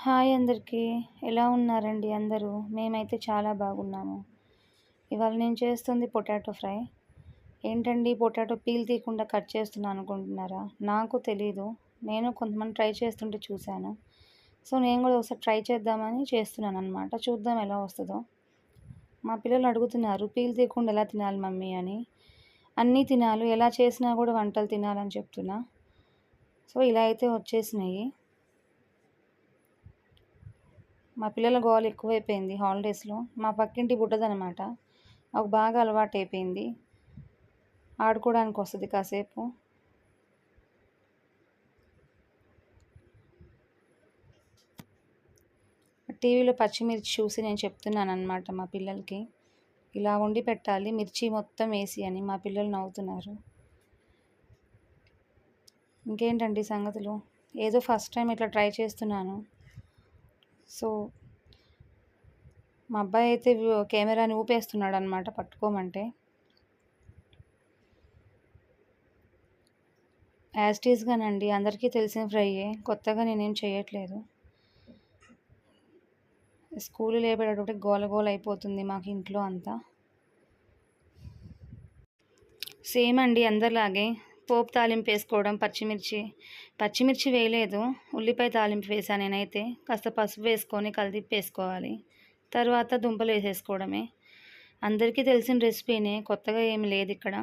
Hi అందరికీ. ఎలా ఉన్నారండి అందరూ? మేమైతే చాలా బాగున్నాము. ఇవాళ నేను చేస్తుంది పొటాటో ఫ్రై. ఏంటండి పొటాటో పీల్ తీయకుండా కట్ చేస్తున్నాను అనుకుంటున్నారా? నాకు తెలీదు. నేను కొంతమంది ట్రై చేస్తుంటే చూశాను. సో నేను కూడా ఒకసారి ట్రై చేద్దామని చేస్తున్నాను అనమాట చూద్దాం ఎలా వస్తుందో. మా పిల్లలు అడుగుతున్నారు పీల్ తీయకుండా ఎలా తినాలి మమ్మీ? అని. అన్నీ తినాలి. ఎలా చేసినా కూడా వంటలు తినాలని చెప్తున్నా. సో ఇలా అయితే వచ్చేసినాయి. మా పిల్లల గోల ఎక్కువైపోయింది హాలిడేస్లో. మా పక్కింటి బుడ్డదనమాట. మాకు బాగా అలవాటు అయిపోయింది ఆడుకోవడానికి వస్తుంది కాసేపు. టీవీలో పచ్చిమిర్చి చూసి నేను చెప్తున్నాను అనమాట మా పిల్లలకి. ఇలా వండి పెట్టాలి మిర్చి మొత్తం వేసి అని మా పిల్లలు నవ్వుతున్నారు. ఇంకేంటండి సంగతులు? ఏదో ఫస్ట్ టైం ఇట్లా ట్రై చేస్తున్నాను. సో మా అబ్బాయి అయితే కెమెరాని ఊపేస్తున్నాడు అనమాట పట్టుకోమంటే యాజ్టీస్గానండి అందరికీ తెలిసిన ఫ్రైయే. కొత్తగా నేనేం చేయట్లేదు. స్కూల్ లేపేటప్పుడు గోల గోల అయిపోతుంది మాకు ఇంట్లో అంతా. సేమ్ అండి అందరిలాగే. పోపు తాలింపు వేసుకోవడం పచ్చిమిర్చి పచ్చిమిర్చి వేయలేదు ఉల్లిపాయ తాలింపు వేసాను నేనైతే. కాస్త పసుపు వేసుకొని కలిదిప్పి వేసుకోవాలి. తర్వాత దుంపలు వేసేసుకోవడమే. అందరికీ తెలిసిన రెసిపీనే కొత్తగా ఏమి లేదు ఇక్కడ.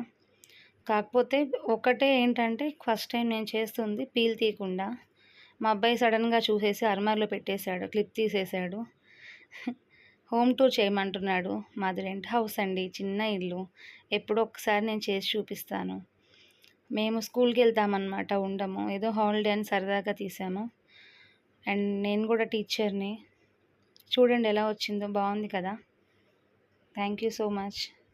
కాకపోతే ఒకటే ఏంటంటే ఫస్ట్ టైం నేను చేస్తుంది పీల్ తీయకుండా. మా అబ్బాయి సడన్గా చూసేసి అర్మార్లో పెట్టేశాడు క్లిప్ తీసేశాడు. హోమ్ టూర్ చేయమంటున్నాడు మాది రెంట్ హౌస్ అండి చిన్న ఇల్లు. ఎప్పుడో ఒకసారి నేను చేసి చూపిస్తాను. మేము స్కూల్కి వెళ్తామన్నమాట ఉండము. ఏదో హాలిడే అని సరదాగా తీసాము. అండ్ నేను కూడా టీచర్ని. చూడండి ఎలా వచ్చిందో. బాగుంది కదా. Thank you so much.